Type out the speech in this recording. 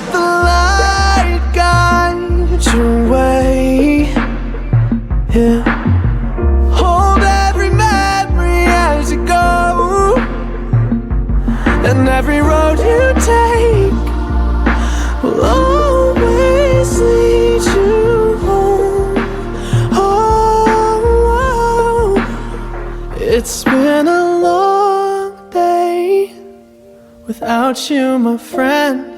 let the light guide your way. Yeah. Hold every memory as you go, and every road you take will always lead you home. Oh, it's been a long day without you, my friend.